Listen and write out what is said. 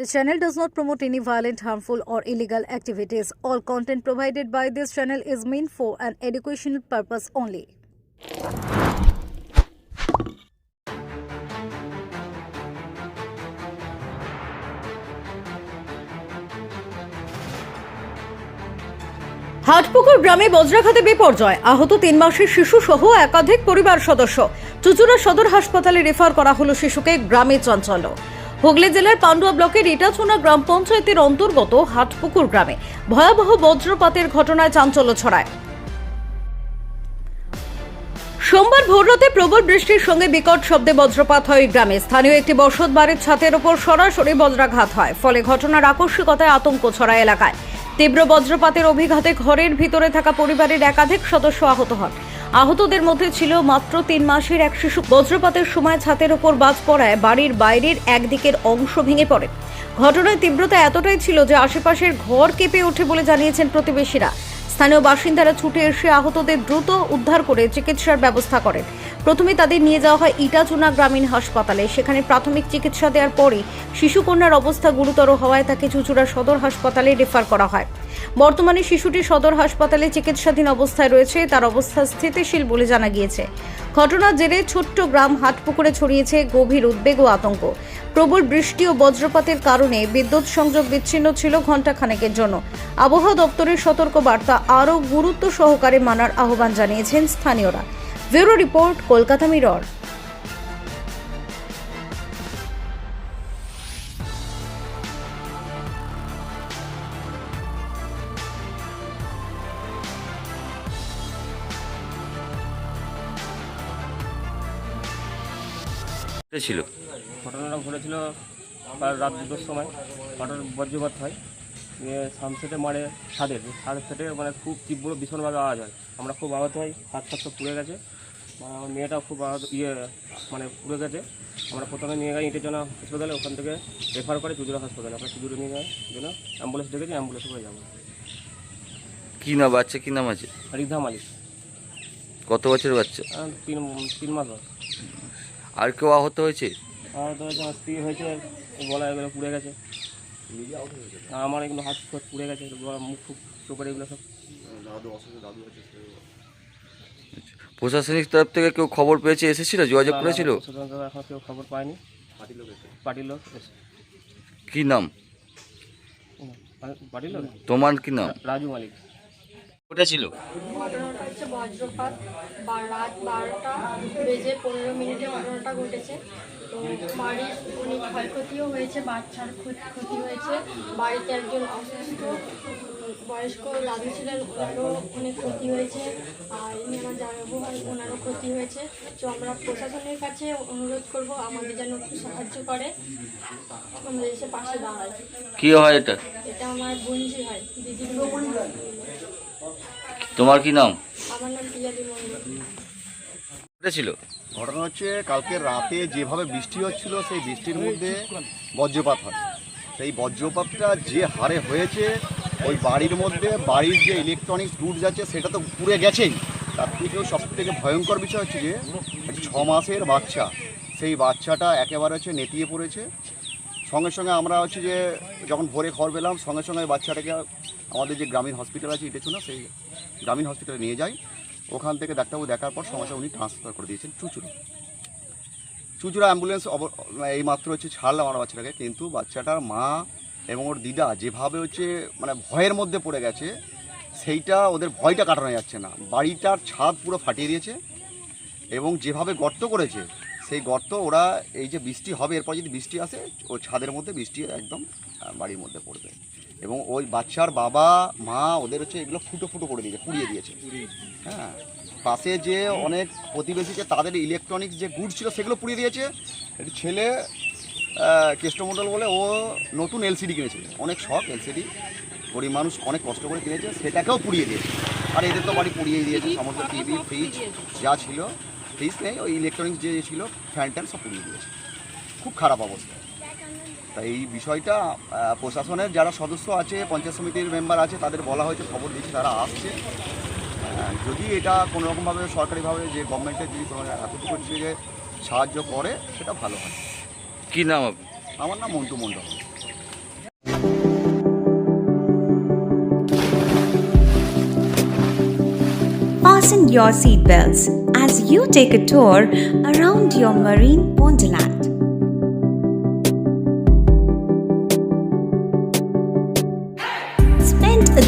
This channel does not promote any violent, harmful, or illegal activities. All content provided by this channel is meant for an educational purpose only. Hatpukur গ্রামে বজ্রাঘাতে বিপর্যয় আহত তিন মাসের শিশু সহ একাধিক পরিবার সদস্য চুচুড়া সদর হাসপাতালে রেফার করা হলো শিশুকে গ্রামে চঞ্চল হুগলি জেলার পান্ডুয়া ব্লকের ইটাচুনা গ্রাম পঞ্চায়েতের অন্তর্গত হাটপুকুর গ্রামে ভয়াবহ বজ্রপাতের ঘটনায় চাঞ্চল্য ছড়ায়। সোমবার ভোররাতে প্রবল বৃষ্টির সঙ্গে বিকট শব্দে বজ্রপাত হয় গ্রামে। স্থানীয় একটি বসত বাড়ির ছাতের ওপর সরাসরি বজ্রাঘাত হয়, ফলে ঘটনার আকস্মিকতায় আতঙ্ক ছড়ায় এলাকায়। তীব্র বজ্রপাতের অভিঘাতে ঘরের ভিতরে থাকা পরিবারের একাধিক সদস্য আহত হন। আহতদের মধ্যে ছিল মাত্র তিন মাসের এক শিশু। বজ্রপাতের সময় ছাতের ওপর বাজ পড়ায় বাড়ির বাইরের একদিকের অংশ ভেঙে পড়ে। ঘটনার তীব্রতা এতটাই ছিল যে আশেপাশের ঘর কেঁপে ওঠে বলে জানিয়েছেন প্রতিবেশীরা। স্থানীয় বাসিন্দারা ছুটে এসে আহতদের দ্রুত উদ্ধার করে চিকিৎসার ব্যবস্থা করেন। প্রথমে তাদের নিয়ে যাওয়া হয় ইটাচুনা গ্রামীণ হাসপাতালে। সেখানে প্রাথমিক চিকিৎসা দেওয়ার পরে শিশুকন্যার অবস্থা গুরুতর হওয়ায় তাকে চুচুড়া সদর হাসপাতালে রেফার করা হয়। বর্তমানে শিশুটি সদর হাসপাতালে চিকিৎসাধীন অবস্থায় রয়েছে। তার অবস্থা স্থিতিশীল বলে জানা গিয়েছে। ঘটনার জেরে ছোট্ট গ্রাম হাটপুকুরে ছড়িয়েছে গভীর উদ্বেগ ও আতঙ্ক। প্রবল বৃষ্টি ও বজ্রপাতের কারণে বিদ্যুৎ সংযোগ বিচ্ছিন্ন ছিল ঘণ্টাখানেকের জন্য। আবহাওয়া দপ্তরের সতর্ক বার্তা আরও গুরুত্ব সহকারে মানার আহ্বান জানিয়েছেন স্থানীয়রা। Bureau report, Kolkata Mirror. ছিল? ঘটনাটা ঘটেছিল রাত দুটোর সময়। হঠাৎ বজ্রপাত হয় সানসেটে মারে ছাদের ছাদের সেটে মানে খুব তীব্র ভীষণভাবে আওয়াজ হয়। আমরা খুব আহত হই হাত ফাত সব পুড়ে গেছে। আমার মেয়েটাও খুব আহত ইয়ে মানে পুড়ে গেছে। আমরা প্রথমে নিয়ে যাই জন্য হাসপাতালে ওখান থেকে রেফার করে চুজুরা হাসপাতালে। আমরা চুজুরে নিয়ে যাই জন্য অ্যাম্বুলেন্স ডেকেছি অ্যাম্বুলেন্সে করে যাব। কী নাম বাচ্চা কী নাম আছে? রিধা মালিক। কত বছর বাচ্চা? তিন তিন মাস আর কেউ আহত হয়েছে? আহত হয়েছে আমার স্ত্রী হয়েছে গলা এগুলো পুড়ে গেছে। আর আমার এগুলো হাত ফাত পুড়ে গেছে মুখ ফুক চোখের এগুলো সব। প্রশাসনিক তরফ থেকে কেউ খবর পেয়েছে এসেছিল যোগাযোগ করেছিল? এখন কেউ খবর পায়নি। পার্টির লোক কি নাম? তোমার কি নাম? রাজু মালিক। ওটা ছিল? ঘটনাটা হচ্ছে বজ্রপাত বা রাত বারোটা বেজে পনেরো মিনিটে ঘটনাটা ঘটেছে। তো বাড়ির অনেক ক্ষয়ক্ষতিও হয়েছে বাচ্চার ক্ষতি হয়েছে। বাড়িতে একজন অসুস্থ বয়স্ক দাদু ছিলেন ওনারও অনেক ক্ষতি হয়েছে। আর আমার হয় ওনারও ক্ষতি হয়েছে। তো আমরা প্রশাসনের কাছে অনুরোধ করব আমাদের যেন একটু সাহায্য করে। আমাদের এসে পাশে দাঁড়ায়। কি হয় এটা? এটা আমার বোনজি হয় দিদির তোমার কি নাম? ছিল? ঘটনা হচ্ছে কালকে রাতে যেভাবে বৃষ্টি হচ্ছিল সেই বৃষ্টির মধ্যে বজ্রপাত হয়। সেই বজ্রপাতটা যে হারে হয়েছে ওই বাড়ির মধ্যে বাড়ির যে ইলেকট্রনিক্স গুডস আছে সেটা তো পুড়ে গেছেই। তার থেকেও সব থেকে ভয়ঙ্কর বিষয় হচ্ছে যে একটা ছ মাসের বাচ্চা সেই বাচ্চাটা একেবারে হচ্ছে নেতিয়ে পড়েছে। সঙ্গে সঙ্গে আমরা হচ্ছে যে যখন ভোরে খবর পেলাম সঙ্গে সঙ্গে বাচ্চাটাকে আমাদের যে গ্রামীণ হসপিটাল আছে ইটেছুনা সেই গ্রামীণ হসপিটালে নিয়ে যাই। ওখান থেকে ডাক্তারবাবু দেখার পর সমস্যা উনি ট্রান্সফার করে দিয়েছেন চুচুড়া। চুচুড়া অ্যাম্বুলেন্স এই মাত্র হচ্ছে ছাড়লাম আমার বাচ্চাটাকে, কিন্তু বাচ্চাটার মা এবং ওর দিদা যেভাবে হচ্ছে মানে ভয়ের মধ্যে পড়ে গেছে, সেইটা ওদের ভয়টা কাটানো যাচ্ছে না। বাড়িটার ছাদ পুরো ফাটিয়ে দিয়েছে এবং যেভাবে গর্ত করেছে, সেই গর্ত ওরা এই যে বৃষ্টি হবে, এরপর যদি বৃষ্টি আসে, ও ছাদের মধ্যে বৃষ্টি একদম বাড়ির মধ্যে পড়বে। এবং ওই বাচ্চার বাবা মা ওদের হচ্ছে এগুলো ফুটো ফুটো করে দিয়েছে পুড়িয়ে দিয়েছে। হ্যাঁ পাশে যে অনেক প্রতিবেশী যে তাদের ইলেকট্রনিক্স যে গুড ছিল সেগুলো পুড়িয়ে দিয়েছে। একটি ছেলে কেষ্টমণ্ডল বলে ও নতুন এলসিডি কিনেছে। অনেক শখ এলসিডি গরিব মানুষ অনেক কষ্ট করে কিনেছে সেটাকেও পুড়িয়ে দিয়েছে। আর এদের তো বাড়ি পুড়িয়ে দিয়েছে সমস্ত টিভি ফ্রিজ যা ছিল ফ্রিজ নেই ওই ইলেকট্রনিক্স যে ছিল ফ্যান ট্যান সব পুড়িয়ে দিয়েছে। খুব খারাপ অবস্থা। তা এই বিষয়টা প্রশাসনের যারা সদস্য আছে পঞ্চায়েত সমিতির মেম্বার আছে তাদের বলা হয়েছে খবর দিচ্ছে তারা আসছে। যদি এটা কোনোরকমভাবে সরকারিভাবে যে গভর্নমেন্টের যদি কোনো এতটুকু যে সাহায্য করে সেটা ভালো হয়। কী নাম আমার নাম Montu Mondal Fasten your seatbelts as you take a tour around your marine wonderland.